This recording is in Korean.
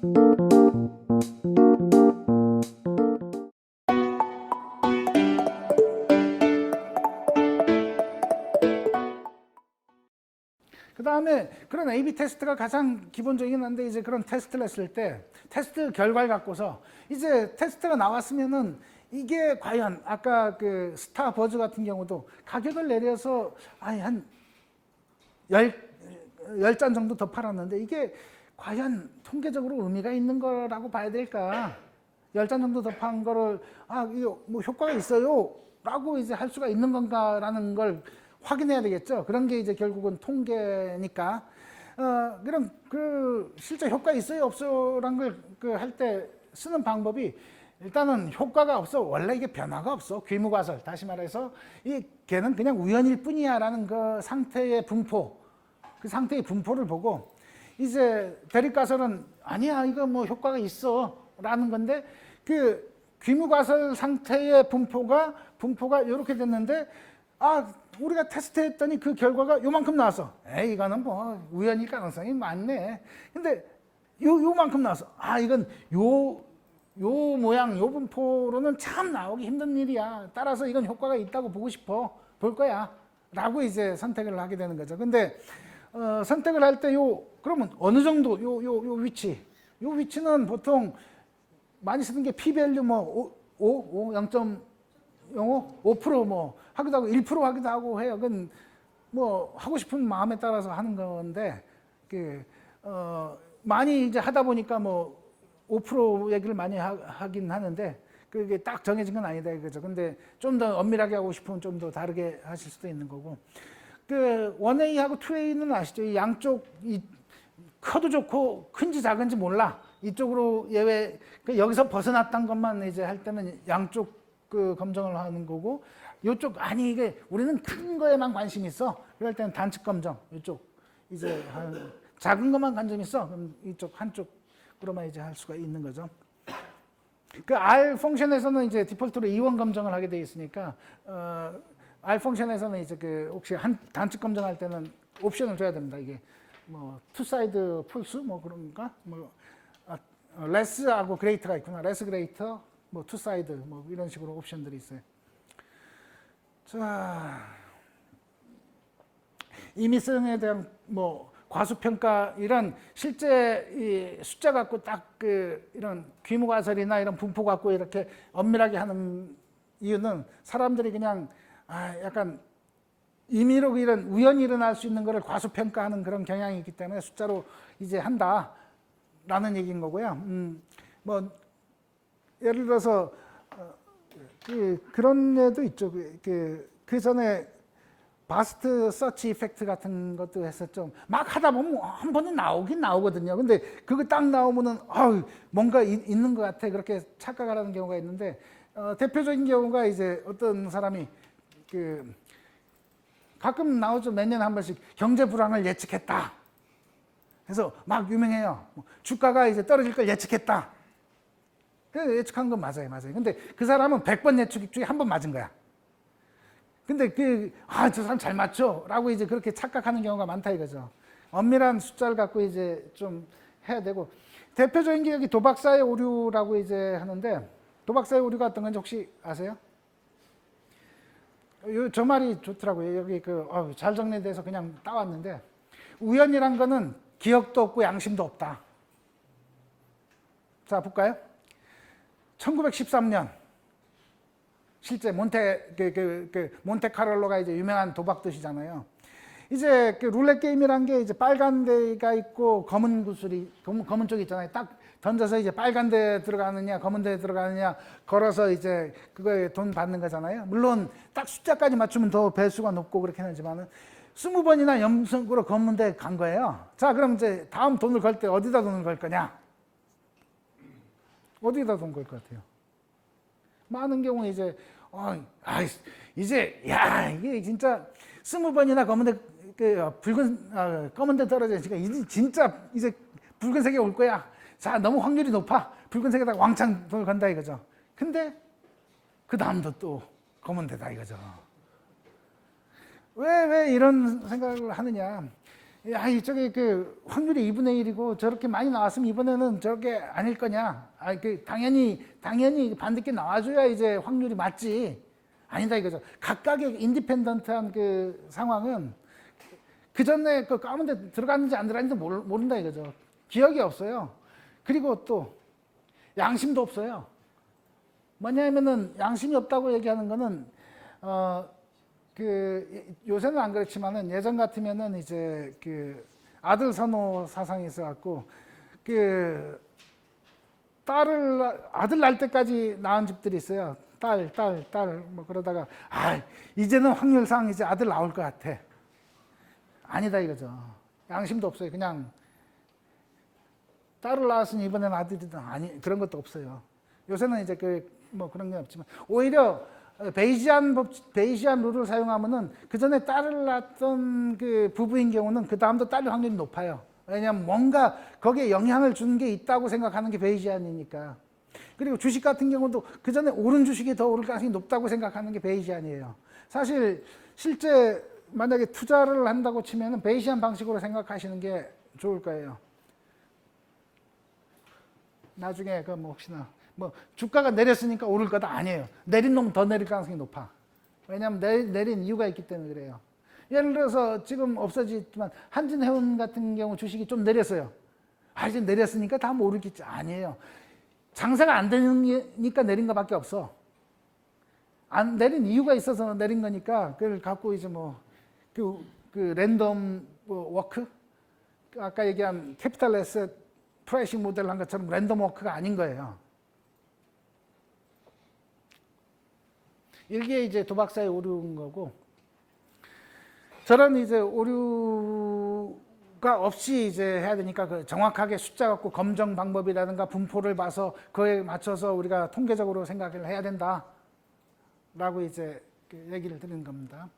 그 다음에 그런 A/B 테스트가 가장 기본적이긴 한데 이제 그런 테스트를 했을 때 테스트 결과를 갖고서 이제 테스트가 나왔으면은 이게 과연 아까 그 스타 버즈 같은 경우도 가격을 내려서 아니 한 열 열 잔 정도 더 팔았는데 이게 과연 통계적으로 의미가 있는 거라고 봐야 될까? 열 잔 정도 더 판 거를 아 이거 뭐 효과가 있어요 라고 이제 할 수가 있는 건가라는 걸 확인해야 되겠죠. 그런 게 이제 결국은 통계니까. 어, 그럼 그 실제 효과 있어요 없어요란 걸그 할 때 쓰는 방법이 일단은 효과가 없어. 원래 이게 변화가 없어. 귀무과설. 다시 말해서 이 걔는 그냥 우연일 뿐이야라는 그 상태의 분포. 그 상태의 분포를 보고 이제 대립가설은 아니야 이거 뭐 효과가 있어 라는 건데 그 귀무과설 상태의 분포가 분포가 이렇게 됐는데 아 우리가 테스트했더니 그 결과가 요만큼 나왔어. 에이 이거는 뭐 우연일 가능성이 많네. 근데 요 요만큼 나왔어. 아 이건 요요 모양 요 분포로는 참 나오기 힘든 일이야. 따라서 이건 효과가 있다고 보고 싶어 볼 거야 라고 이제 선택을 하게 되는 거죠. 근데 어, 선택을 할 때 요 그러면 어느 정도 요 요 요 위치 요 위치는 보통 많이 쓰는 게 p-value 뭐 5, 5, 5 0.05 5%뭐 하기도 하고 1% 하기도 하고 해요. 그건 뭐 하고 싶은 마음에 따라서 하는 건데 그 어, 많이 이제 하다 보니까 뭐 5% 얘기를 많이 하, 긴 하는데 그게 딱 정해진 건 아니다 이거죠. 근데 좀 더 엄밀하게 하고 싶으면 좀 더 다르게 하실 수도 있는 거고. 그 1A하고 2A는 아시죠? 이 양쪽 이 커도 좋고 큰지 작은지 몰라. 이쪽으로 예외 그 여기서 벗어났던 것만 이제 할 때는 양쪽 그 검정을 하는 거고 이쪽 아니 이게 우리는 큰 거에만 관심 있어. 그럴 때는 단측 검정 이쪽 이제 한 작은 것만 관심 있어. 그럼 이쪽 한쪽으로만 이제 할 수가 있는 거죠. 그 R 펑션에서는 이제 디폴트로 이원 검정을 하게 돼 있으니까 어, R 펑션에서는 이제 그 혹시 한 단축 검정할 때는 옵션을 줘야 됩니다. 이게 뭐 투사이드 풀스 뭐 그런가 뭐 아, 어, 레스하고 그레이터가 있구나. 레스 그레이터 뭐 투사이드 뭐 이런 식으로 옵션들이 있어요. 자 임의성에 대한 뭐 과수평가 이런 실제 이 숫자 갖고 딱 그 이런 귀무과설이나 이런 분포 갖고 이렇게 엄밀하게 하는 이유는 사람들이 그냥 아 약간 임의로 이런 우연히 일어날 수 있는 것을 과수평가하는 그런 경향이 있기 때문에 숫자로 이제 한다라는 얘기인 거고요. 음, 뭐 예를 들어서 어, 그 그런 예도 있죠. 그, 그, 그 전에 바스트 서치 이펙트 같은 것도 했었죠. 막 하다 보면 한 번은 나오긴 나오거든요. 근데 그거 딱 나오면은 아 뭔가 이, 있는 것 같아 그렇게 착각을 하는 경우가 있는데 어, 대표적인 경우가 이제 어떤 사람이 그 가끔 나오죠. 몇 년에 한 번씩 경제 불황을 예측했다. 그래서 막 유명해요. 뭐 주가가 이제 떨어질 걸 예측했다. 그 예측한 건 맞아요, 맞아요. 근데 그 사람은 100번 예측 중에 한 번 맞은 거야. 근데 그, 아, 저 사람 잘 맞죠? 라고 이제 그렇게 착각하는 경우가 많다 이거죠. 엄밀한 숫자를 갖고 이제 좀 해야 되고. 대표적인 게 여기 도박사의 오류라고 이제 하는데, 도박사의 오류가 어떤 건지 혹시 아세요? 요, 저 말이 좋더라고요. 여기 그, 어, 잘 정리돼서 그냥 따왔는데, 우연이란 거는 기억도 없고 양심도 없다. 자, 볼까요? 1913년, 실제 몬테 그, 그, 그 몬테카를로가 이제 유명한 도박 도시잖아요. 이제 그 룰렛 게임이란 게 이제 빨간 데가 있고 검은 구슬이 검은, 검은 쪽이 있잖아요. 딱 던져서 이제 빨간 데 들어가느냐 검은 데 들어가느냐 걸어서 이제 그거에 돈 받는 거잖아요. 물론 딱 숫자까지 맞추면 더 배수가 높고 그렇긴 하지만은 스무 번이나 연속으로 검은 데 간 거예요. 자, 그럼 이제 다음 돈을 걸 때 어디다 돈을 걸 거냐? 어디다 돈 걸 것 같아요? 많은 경우 이제 어, 아, 이제 야 이게 진짜 스무 번이나 검은 데 그 붉은 어, 검은 데 떨어지니까 이제 진짜 이제 붉은색이 올 거야. 자 너무 확률이 높아. 붉은색에다 왕창 돈을 건다 이거죠. 근데 그 다음도 또 검은 데다 이거죠. 왜 왜 이런 생각을 하느냐? 야, 이쪽에 그 확률이 2분의 1이고 저렇게 많이 나왔으면 이번에는 저렇게 아닐 거냐? 아, 그 당연히 당연히 반드게 나와줘야 이제 확률이 맞지. 아니다 이거죠. 각각의 인디펜던트한 그 상황은 그 전에 그 가운데 들어갔는지 안 들어갔는지 모른다 이거죠. 기억이 없어요. 그리고 또 양심도 없어요. 뭐냐면은 양심이 없다고 얘기하는 거는 어 그 요새는 안 그렇지만은 예전 같으면은 이제 그 아들 선호 사상이 있어 갖고 그 딸을 아들 날 때까지 낳은 집들이 있어요. 딸, 딸, 딸 뭐 그러다가 아 이제는 확률상 이제 아들 나올 것 같아. 아니다 이거죠. 양심도 없어요. 그냥 딸을 낳았으니 이번에는 아들이든 아니 그런 것도 없어요. 요새는 이제 그 뭐 그런 게 없지만 오히려 베이지안 법 베이지안 룰을 사용하면은 그 전에 딸을 낳았던 그 부부인 경우는 그 다음도 딸 확률이 높아요. 왜냐하면 뭔가 거기에 영향을 주는 게 있다고 생각하는 게 베이지안이니까. 그리고 주식 같은 경우도 그 전에 오른 주식이 더 오를 가능성이 높다고 생각하는 게 베이지안이에요. 사실 실제 만약에 투자를 한다고 치면은 베이시안 방식으로 생각하시는 게 좋을 거예요. 나중에 그 뭐 혹시나 뭐 주가가 내렸으니까 오를 거다 아니에요. 내린 놈 더 내릴 가능성이 높아. 왜냐하면 내, 내린 이유가 있기 때문에 그래요. 예를 들어서 지금 없어지지만 한진해운 같은 경우 주식이 좀 내렸어요. 아 이제 내렸으니까 다음 오르겠지 아니에요. 장사가 안 되니까 내린 것밖에 없어. 안 내린 이유가 있어서 내린 거니까 그걸 갖고 이제 뭐그 그 랜덤 뭐 워크 아까 얘기한 캐피탈 에셋 프라이싱 모델 한 것처럼 랜덤 워크가 아닌 거예요. 이게 이제 도박사의 오류인 거고 저런 이제 오류가 없이 이제 해야 되니까 그 정확하게 숫자 갖고 검정 방법이라든가 분포를 봐서 그에 맞춰서 우리가 통계적으로 생각을 해야 된다라고 이제 그 얘기를 드리는 겁니다.